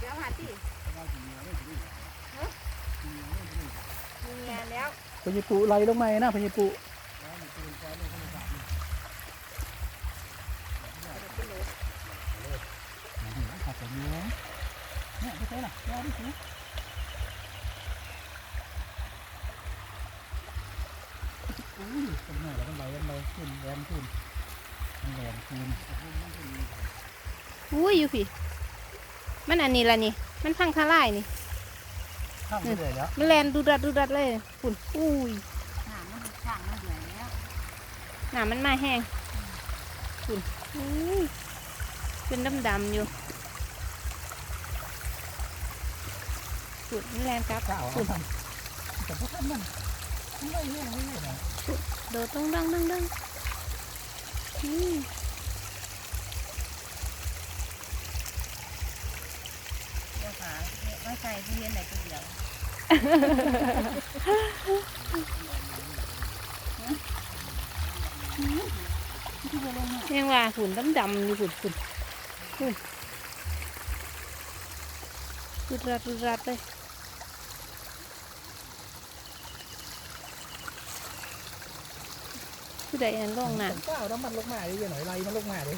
เดี๋ยวหาที่มีงานแล้วพญปุไล่ลงมานะพญปุขับไปเยอะเนี่ยไปใช่หรอรอดิสิอุ้ยเป็นไงแล้วมันไหลกันเลยขึ้นแรงขึ้นมันแรงขึ้นอุ้ยอยู่พี่ มันอันนี้ละนี่ มันพังทลายนี่ข้ามไปเลยแล้วมันแลนดูดัดดูดัดเลยฝุ่นอุ้ยน้ำมันช่างมันเดือดแล้วหนามันมาแห้งฝุ่นอุ้ยเป็นดำๆอยู่ฝุ่นมันแลนกลับเก่าฝุ่นแต่พวกท่านมันไม่เรื่องไม่เรื่องนะโดดต้องดังดังดังอืม เดี๋ยว ขาไม่ใส่ที่เรียนไหนตัวเดียวยังว่าฝุ่นดำๆอยู่ฝุ่นฝุ่นรุดรัดรุดรัดเลยคือใดอันลงน่ะเก้าน้ำมันลงมาดิเดี๋ยวหน่อยไล่มันลงมาดิ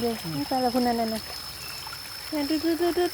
เดี๋ยวนี่ใส่ละคุณนั่นนั่นนั่นดุดดุดดุดดุด